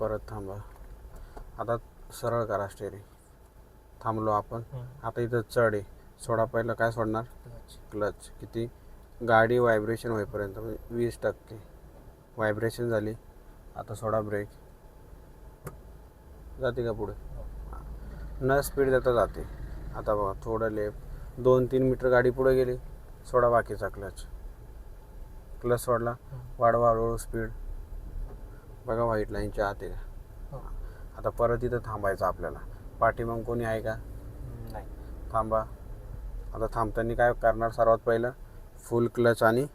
परत थांबा. आता सरळ करा स्टेरिंग थांबलो आपण. आता इथं चढ आहे. सोडा पहिलं काय सोडणार? क्लच किती? गाडी व्हायब्रेशन होईपर्यंत. म्हणजे वीस टक्के. व्हायब्रेशन झाली. आता सोडा ब्रेक जाते का पुढे? न स्पीड देता जाते. आता बघा थोडं लेफ्ट दोन तीन मीटर गाडी पुढे गेली. सोडा बाकीचा क्लच क्लच सोडला. वाढवा हळूहळू स्पीड बघा व्हाईट लाईनच्या आत आहे का आता परत इथं थांबायचं आपल्याला. पाठीमाग कोणी आहे का? नाही. थांबा. आता थांबताना काय करणार सर्वात पहिलं? फुल क्लच आणि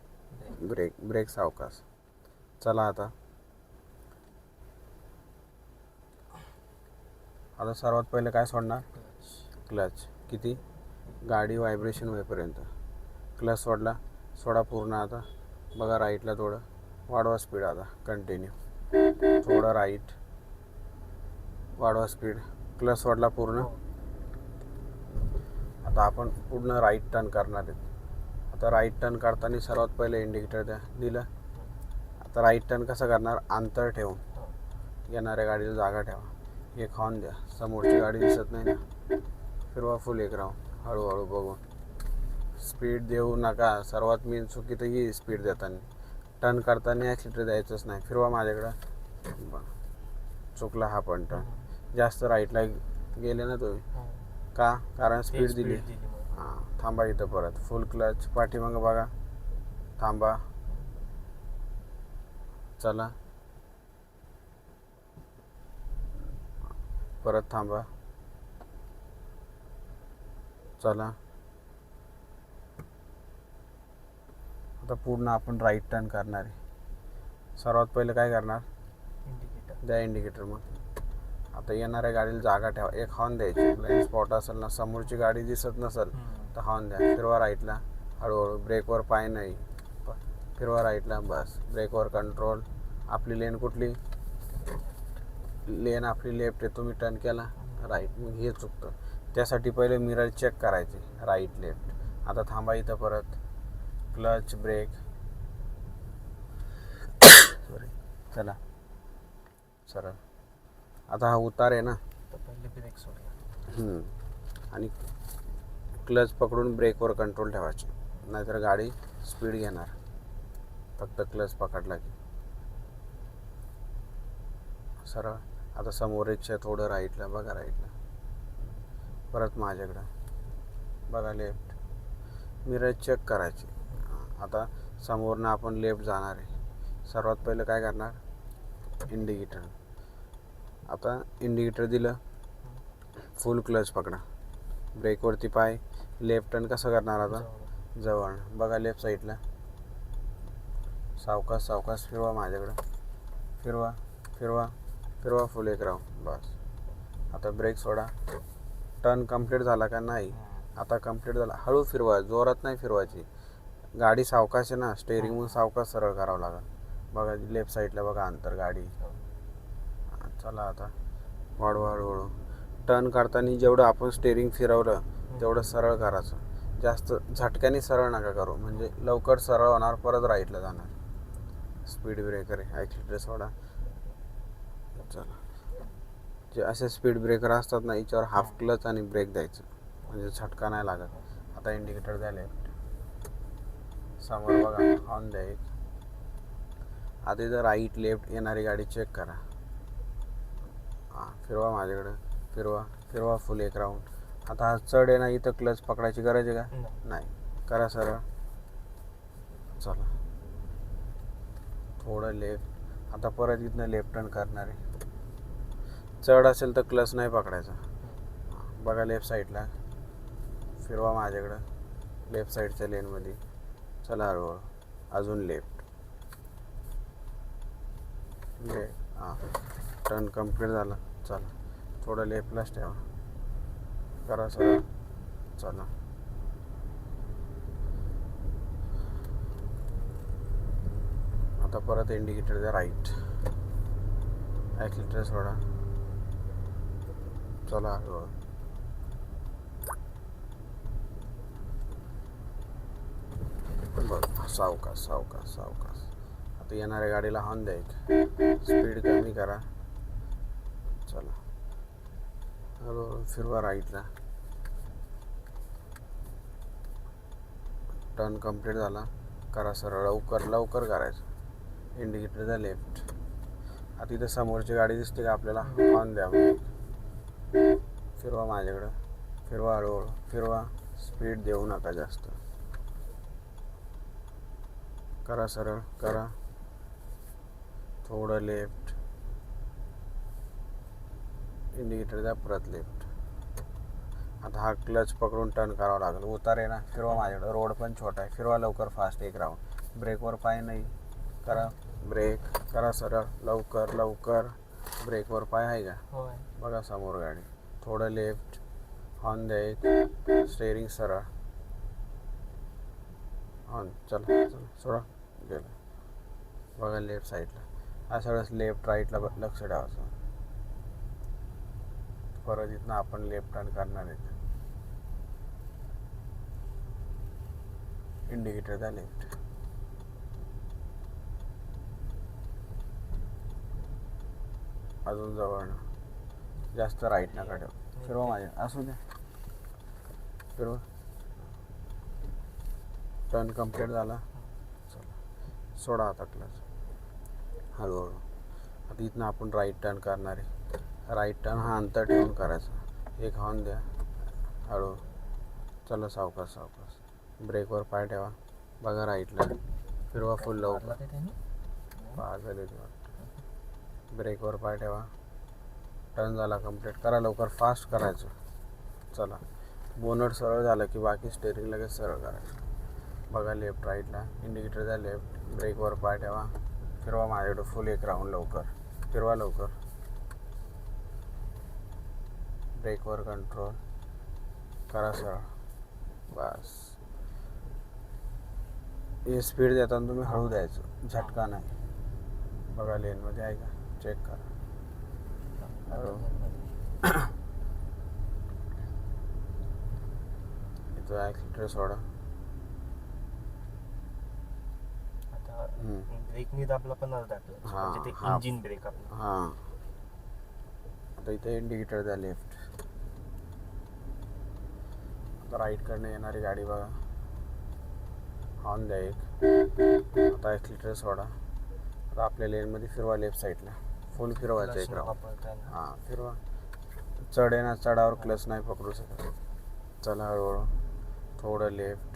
ब्रेक ब्रेक सावकाश. चला आता. आता सर्वात पहिलं काय सोडणार? क्लच किती? गाडी व्हायब्रेशन होईपर्यंत. क्लच सोडला. सोडा पूर्ण आता. बघा राईटला थोडं. वाढवा स्पीड आता. कंटिन्यू थोडं राईट. वाढवा स्पीड क्लस वाढला पूर्ण. आता आपण पूर्ण राईट टर्न करणार आहेत. आता राईट टर्न करताना सर्वात पहिले इंडिकेटर द्या. दिलं? आता राईट टर्न कसं करणार? अंतर ठेवून. येणाऱ्या गाडीला जागा ठेवा. एक हॉर्न द्या. समोरची गाडी दिसत नाही ना. फिरवा फुल एक राहून हळूहळू बघून. स्पीड देऊ नका. सर्वात मेन चुकी तर ही स्पीड देताना. टर्न करताना ॲक्सिलेटर द्यायचंच नाही. फिरवा माझ्याकडं. बरं. चुकला हा पण टर्न. जास्त राईटला गेले ना तुम्ही. का? कारण स्पीड दिली. हां थांबा इथं परत. फुल क्लच पाठीमागं बघा. थांबा. चला. परत थांबा. चला. आता पूर्ण आपण राईट टर्न करणार आहे. सर्वात पहिलं काय करणार? इंडिकेटर द्या इंडिकेटर मग. आता येणाऱ्या गाडीला जागा ठेवा. एक हॉर्न द्यायची. ब्लाइंड स्पॉट असेल ना समोरची गाडी दिसत नसेल तर हॉर्न द्या. फिरवा राईटला हळूहळू. ब्रेकवर पाय नाही. फिरवा राईटला बस. ब्रेकवर कंट्रोल आपली लेन कुठली? लेन आपली लेफ्ट आहे. तुम्ही टर्न केला. राईट मग हे चुकतं. त्यासाठी पहिले मिरर चेक करायचे. राईट लेफ्ट आता थांबा इथं परत. Clutch brake. सॉरी चला. सरळ. आता हा उतार आहे ना. तर पहिले ब्रेक सोडला. आणि क्लच पकडून ब्रेकवर कंट्रोल ठेवायचे. नाहीतर गाडी स्पीड घेणार. फक्त क्लच पकडला की. सरळ. आता समोर इच्छा थोडं राईटला बघा राईटला परत माझ्याकडं. बघा लेफ्ट. मिरर चेक करायची. आता समोरनं आपण लेफ्ट जाणार आहे. सर्वात पहिलं काय करणार? इंडिकेटर आता इंडिकेटर दिलं. फुल क्लच पकडा. ब्रेकवरती पाय. लेफ्ट टर्न कसं करणार आता? जवळ. बघा लेफ्ट साईडला सावकाश सावकाश फिरवा माझ्याकडं. फिरवा फिरवा फिरवा फुल एक राव बस. आता ब्रेक सोडा. टर्न कंप्लीट झाला का? नाही. आता कंप्लीट झाला. हळू फिरवा. जोरात नाही फिरवायची. गाडी सावकाश आहे ना स्टेअरिंग म्हणून सावकाश सरळ करावं लागेल. बघा लेफ्ट साईडला बघा अंतर गाडी. चला आता. वाढवा हळूहळू टर्न करताना जेवढं आपण स्टेअरिंग फिरवलं तेवढं सरळ करायचं. जास्त झटक्याने सरळ नका करू. म्हणजे लवकर सरळ होणार परत राईटला जाणार. स्पीड ब्रेकर आहे. ॲक्सिलेटर सोडा. चला. जे असे स्पीड ब्रेकर असतात ना याच्यावर हाफ क्लच आणि ब्रेक द्यायचं. म्हणजे झटका नाही लागत. आता इंडिकेटर लेफ्ट समोर बघा ऑन द्या एक आता जर राईट लेफ्ट येणारी गाडी चेक करा. हां फिरवा माझ्याकडं. फिरवा फिरवा फुल एक राऊंड आता हा चढ आहे ना इथं क्लच पकडायची गरज आहे का? नाही. नाही. करा सरळ. चला. थोडं लेफ्ट आता परत इथनं लेफ्ट टर्न करणार आहे. चढ असेल तर क्लच नाही पकडायचा. बघा लेफ्ट साईडला फिरवा माझ्याकडं. लेफ्ट साईडच्या लेनमध्ये चला हळूहळू. अजून लेफ्ट ले हां. टर्न कंप्लीट झाला. चला. थोडं लेफ्टलाच ठेवा. करा सर चला. आता परत इंडिकेटर द्या राईट ॲक्सिलेटर सोडा. चला हळूहळू बघ सावकाश सावकाश सावकाश आता येणाऱ्या गाडीला हॉर्न द्या एक. स्पीड कमी करा. चला. हळूहळू फिरवा राईटला. टर्न कंप्लीट झाला. करा सरळ. लवकर लवकर करायचं. इंडिकेटर द्या लेफ्ट आता इथं समोरची गाडी दिसते का आपल्याला? हॉर्न द्या फिरवा माझ्याकडं. फिरवा हळूहळू. फिरवा. स्पीड देऊ नका जास्त. करा सरळ करा. थोडं लेफ्ट इंडिकेटर द्या परत लेफ्ट आता हा क्लच पकडून टर्न करावा लागेल. उतार आहे ना फिरवा माझ्याकडं. रोड पण छोटा आहे. फिरवा लवकर फास्ट एक राऊंड ब्रेकवर पाय नाही. करा. ब्रेक करा सरळ. लवकर लवकर. ब्रेकवर पाय आहे का? बघा समोर गाडी. थोडं लेफ्ट हॉर्न द्या एक. स्टेअरिंग सरळ. हॉर्न चला चला. सोडा. गेलं. बघा लेफ्ट साईडला अशा वेळेस लेफ्ट राईटला लक्ष ठेवायचं परत इथनं आपण लेफ्ट टर्न करणार आहेत. इंडिकेटर द्या लेफ्ट अजून जवळ ना. जास्त राईट नका ठेव. फिरवा माझ्या असू द्या. फिरवा. टर्न कंप्लीट झाला. सोडा आता क्लच हळूहळू. आता इथनं आपण राईट टर्न करणार आहे. राईट टर्न हा अंतर ठेवून करायचा. एक हॉर्न द्या. हळू चला सावकाश सावकाश. ब्रेकवर पाय ठेवा. बघा राईटला फिरवा फुल लवकर? पाच झाले ब्रेकवर पाय ठेवा. टर्न झाला कंप्लीट करा लवकर. फास्ट करायचं. चला. बोनट सरळ झालं की बाकी स्टेअरिंग लगेच सरळ करायचं. बघा लेफ्ट राईटला इंडिकेटर द्या लेफ्ट ब्रेकवर पाय ठेवा. फिरवा माझ्याकडं फुल एक राऊंड लवकर. फिरवा लवकर. ब्रेकवर कंट्रोल करा सरळ. बस. हे स्पीड देताना तुम्ही हळू द्यायचं. झटका नाही. बघा लेनमध्ये आहे का? चेक करा. हळू. इथं ॲक्सिलेटर सोडा आता हम्म. ब्रेकनी दाबला. हा, म्हणजे ते हा. इंजिन ब्रेक आपलं हां. आता इथे इंडिकेटर द्या लेफ्ट आता राईटकडनं येणारी गाडी बघा. हॉर्न द्या एक. आता ॲक्सिलेटर सोडा. आता आपल्या लेनमध्ये फिरवा लेफ्ट साईडला फुल फिरवायचं एक न राऊंड वापरताना. हां फिरवा. चढ आहे ना चढावर क्लच नाही पकडू शकत. चला हळूहळू. थोडं लेफ्ट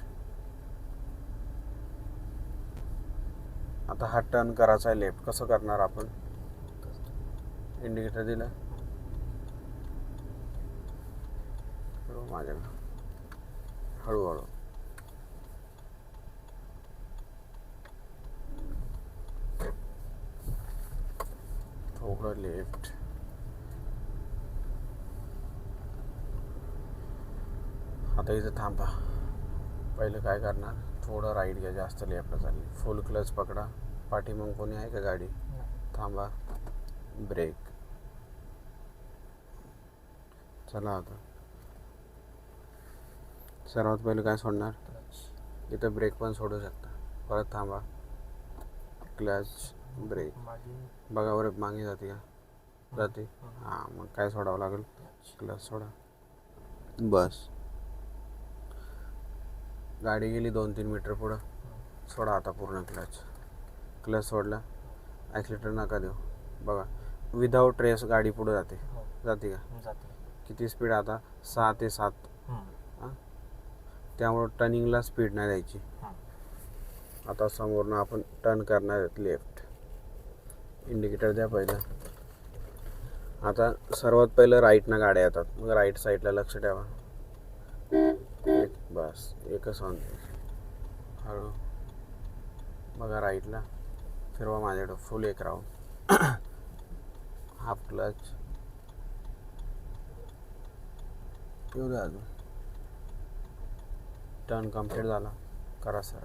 आता हा टर्न करायचा आहे लेफ्ट कसं करणार आपण? इंडिकेटर दिलं. फिरवा माझ्याकडं. हळूहळू. थोडं लेफ्ट आता इथं थांबा. पहिलं काय करणार? थोडं राईट घ्या जास्त लेफ्टला चालली फुल क्लच पकडा. पाठीमग कोणी आहे का गाडी? थांबा. ब्रेक चला आता. सर्वात पहिले काय सोडणार? इथं ब्रेक पण सोडू शकता. परत थांबा. क्लच ब्रेक बघा बरं मागे जाते का? जाते? हां मग काय सोडावं लागेल? क्लच सोडा. बस. गाडी गेली दोन तीन मीटर पुढं. सोडा आता पूर्ण क्लच क्लच सोडला. ॲक्सिलेटर नका देऊ. बघा विदाऊट रेस गाडी पुढं जाते. हो, जाते का? किती स्पीड आता? सहा ते सात. त्यामुळं टर्निंगला स्पीड नाही द्यायची. आता समोरनं आपण टर्न करणार आहेत लेफ्ट इंडिकेटर द्या पहिलं. आता सर्वात पहिलं राईटनं गाड्या येतात. मग राईट साईडला लक्ष ठेवा. बस एकच ऑन हळू. बघा राईटला. फिरवा माझ्याकडं. फुल एक राहू हाफ क्लच येऊ द्या अजून. टर्न कंप्लीट झाला. करा सर.